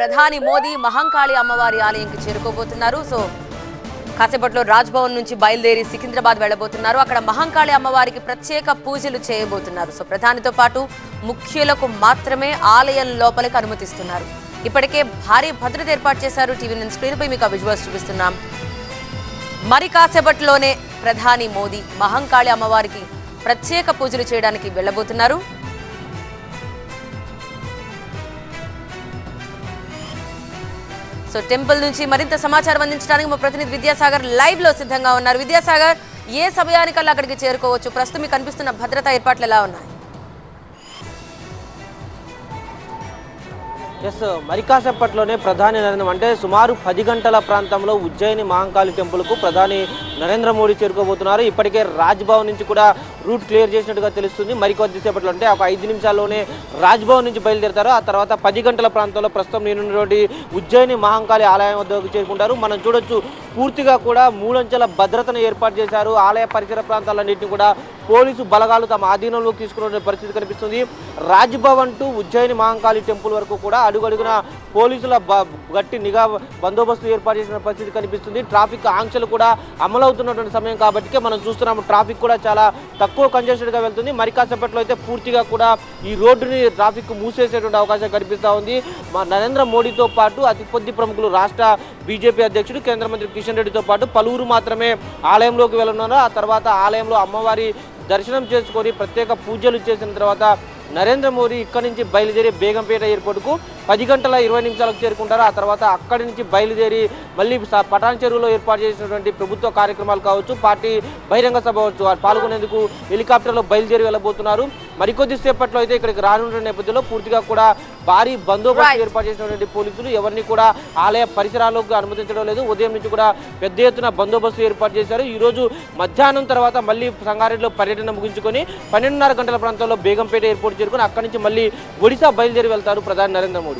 ప్రధాని మోదీ మహంకాళి అమ్మవారి ఆలయంకి చేరుకోబోతున్నారు. సో కాసేపట్లో రాజ్భవన్ నుంచి బయలుదేరి సికింద్రాబాద్ వెళ్ళబోతున్నారు. అక్కడ మహంకాళి అమ్మవారికి ప్రత్యేక పూజలు చేయబోతున్నారు. సో ప్రధానితో పాటు ముఖ్యులకు మాత్రమే ఆలయం లోపలికి అనుమతిస్తున్నారు. ఇప్పటికే భారీ భద్రత ఏర్పాటు చేశారు టీవీ నేను స్క్రీన్పై మీకు ఆ విజువల్స్ చూపిస్తున్నాం. మరి కాసేపట్లోనే ప్రధాని మోదీ మహంకాళి అమ్మవారికి ప్రత్యేక పూజలు చేయడానికి వెళ్ళబోతున్నారు. సో టెంపుల్ నుంచి మరింత సమాచారం అందించడానికి మా ప్రతినిధి విద్యాసాగర్ లైవ్లో సిద్ధంగా ఉన్నారు. విద్యాసాగర్ ఏ సమయానికల్లా అక్కడికి చేరుకోవచ్చు? ప్రస్తుతం మీకు కనిపిస్తున్న భద్రతా ఏర్పాట్లు ఎలా ఉన్నాయి? ఎస్ మరి కాసేపట్లోనే ప్రధాని నరేంద్ర అంటే సుమారు పది గంటల ప్రాంతంలో ఉజ్జయిని మహంకాళి టెంపుల్కు ప్రధాని నరేంద్ర మోడీ చేరుకోబోతున్నారు. ఇప్పటికే రాజ్భవన్ నుంచి కూడా రూట్ క్లియర్ చేసినట్టుగా తెలుస్తుంది. మరికొద్దిసేపట్లో అంటే ఒక ఐదు నిమిషాల్లోనే రాజ్భవన్ నుంచి బయలుదేరతారు. ఆ తర్వాత పది గంటల ప్రాంతంలో ప్రస్తుతం నేనున్నటువంటి ఉజ్జయిని మహంకాళి ఆలయం వద్దకు చేరుకుంటారు. మనం చూడొచ్చు పూర్తిగా కూడా మూడంచెల భద్రతను ఏర్పాటు చేశారు. ఆలయ పరిసర ప్రాంతాలన్నింటినీ కూడా పోలీసు బలగాలు తమ ఆధీనంలోకి తీసుకున్న పరిస్థితి కనిపిస్తుంది. రాజ్భవన్ టు ఉజ్జయిని మహంకాళి టెంపుల్ వరకు కూడా అడుగడుగున పోలీసుల బ- గట్టి నిఘా బందోబస్తు ఏర్పాటు చేసిన పరిస్థితి కనిపిస్తుంది. ట్రాఫిక్ ఆంక్షలు కూడా అమలు అవుతున్నటువంటి సమయం కాబట్టి మనం చూస్తున్నాము ట్రాఫిక్ కూడా చాలా తక్కువ కంజెస్టెడ్గా వెళ్తుంది. మరి కాసేపట్లో అయితే పూర్తిగా కూడా ఈ రోడ్డుని ట్రాఫిక్ మూసేసేటువంటి అవకాశం కనిపిస్తూ ఉంది. మా నరేంద్ర మోడీతో పాటు అతి కొద్ది ప్రముఖులు రాష్ట్ర బీజేపీ అధ్యక్షుడు కేంద్ర మంత్రి కిషన్ రెడ్డితో పాటు పలువురు మాత్రమే ఆలయంలోకి వెళ్ళనున్నారు. ఆ తర్వాత ఆలయంలో అమ్మవారి దర్శనం చేసుకొని ప్రత్యేక పూజలు చేసిన తర్వాత నరేంద్ర మోడీ ఇక్కడి నుంచి బయలుదేరి బేగంపేట ఎయిర్పోర్ట్కు పది గంటల ఇరవై నిమిషాలకు చేరుకుంటారు. ఆ తర్వాత అక్కడి నుంచి బయలుదేరి మళ్ళీ పటాన్ చెరువులో ఏర్పాటు చేసినటువంటి ప్రభుత్వ కార్యక్రమాలు కావచ్చు పార్టీ బహిరంగ సభ కావచ్చు వారు పాల్గొనేందుకు హెలికాప్టర్లో బయలుదేరి వెళ్ళబోతున్నారు. మరికొద్ది సేపట్లో అయితే ఇక్కడికి రానున్న నేపథ్యంలో పూర్తిగా కూడా భారీ బందోబస్తు. ఏర్పాటు చేసినటువంటి పోలీసులు ఎవరిని కూడా ఆలయ పరిసరాలకు అనుమతించడం లేదు. ఉదయం నుంచి కూడా పెద్ద ఎత్తున బందోబస్తు ఏర్పాటు చేశారు. ఈ రోజు మధ్యాహ్నం తర్వాత మళ్ళీ సంగారెడ్డిలో పర్యటన ముగించుకొని పన్నెండున్నర గంటల ప్రాంతంలో బేగంపేట ఎయిర్పోర్ట్ చేరుకొని అక్కడి నుంచి మళ్ళీ ఒడిశా బయలుదేరి వెళ్తారు ప్రధాని నరేంద్ర మోడీ.